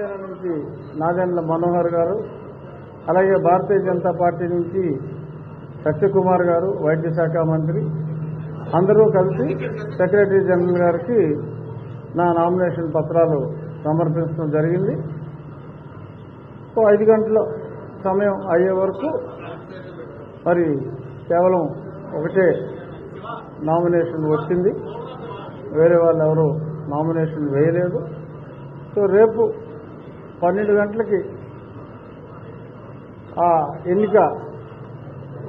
శివసేన నుంచి నాదెండ్ల మనోహర్ గారు అలాగే భారతీయ జనతా పార్టీ నుంచి సత్యకుమార్ గారు వైద్య శాఖ మంత్రి అందరూ కలిసి సెక్రటరీ జనరల్ గారికి నా నామినేషన్ పత్రాలు సమర్పించడం జరిగింది. సో ఐదు గంటల సమయం అయ్యే వరకు మరి కేవలం ఒకటే నామినేషన్ వచ్చింది. వేరే వాళ్ళు ఎవరు నామినేషన్ వేయలేదు. సో రేపు పన్నెండు గంటలకి. ఆ ఎన్నిక.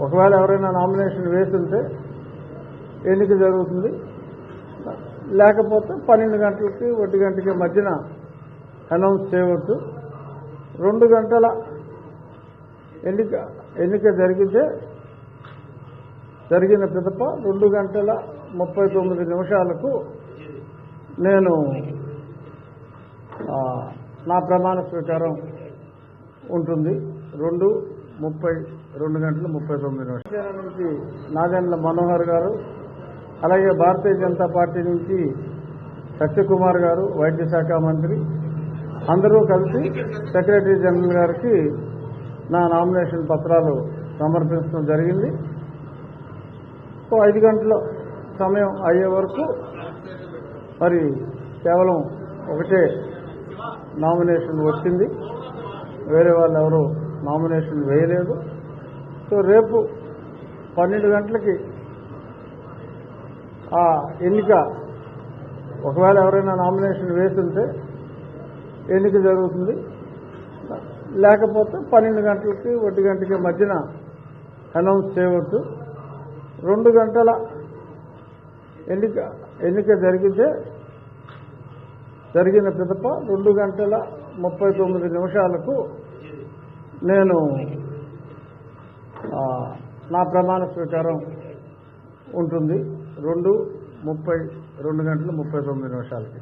ఒకవేళ ఎవరైనా నామినేషన్ వేస్తుంటే ఎన్నిక జరుగుతుంది. లేకపోతే పన్నెండు గంటలకి ఒంటి గంటకి మధ్యన అనౌన్స్ చేయవచ్చు రెండు గంటల ఎన్నిక ఎన్నిక జరిగితే జరిగిన పిదప రెండు గంటల ముప్పై తొమ్మిది నిమిషాలకు నేను నా ప్రమాణ స్వీకారం ఉంటుంది. రెండు ముప్పై రెండు గంటల ముప్పై తొమ్మిది నిమిషాల. నుంచి నాదెండ్ల మనోహర్ గారు అలాగే భారతీయ జనతా పార్టీ నుంచి సత్యకుమార్ గారు వైద్య శాఖ మంత్రి అందరూ కలిసి సెక్రటరీ జనరల్ గారికి నా నామినేషన్ పత్రాలు సమర్పించడం జరిగింది. సో ఐదు గంటల సమయం అయ్యే వరకు మరి కేవలం ఒకటే నామినేషన్ వచ్చింది. వేరే వాళ్ళు ఎవరు నామినేషన్ వేయలేదు. సో రేపు పన్నెండు గంటలకి ఆ ఎన్నిక ఒకవేళ ఎవరైనా నామినేషన్ వేస్తుంటే ఎన్నిక జరుగుతుంది. లేకపోతే పన్నెండు గంటలకి ఒంటి గంటకి మధ్యన అనౌన్స్ చేయవచ్చు రెండు గంటల ఎన్నిక ఎన్నిక జరిగితే జరిగిన పిదప రెండు గంటల ముప్పై తొమ్మిది నిమిషాలకు నేను నా ప్రమాణ స్వీకారం ఉంటుంది. రెండు ముప్పై రెండు గంటల ముప్పై తొమ్మిది నిమిషాలకి.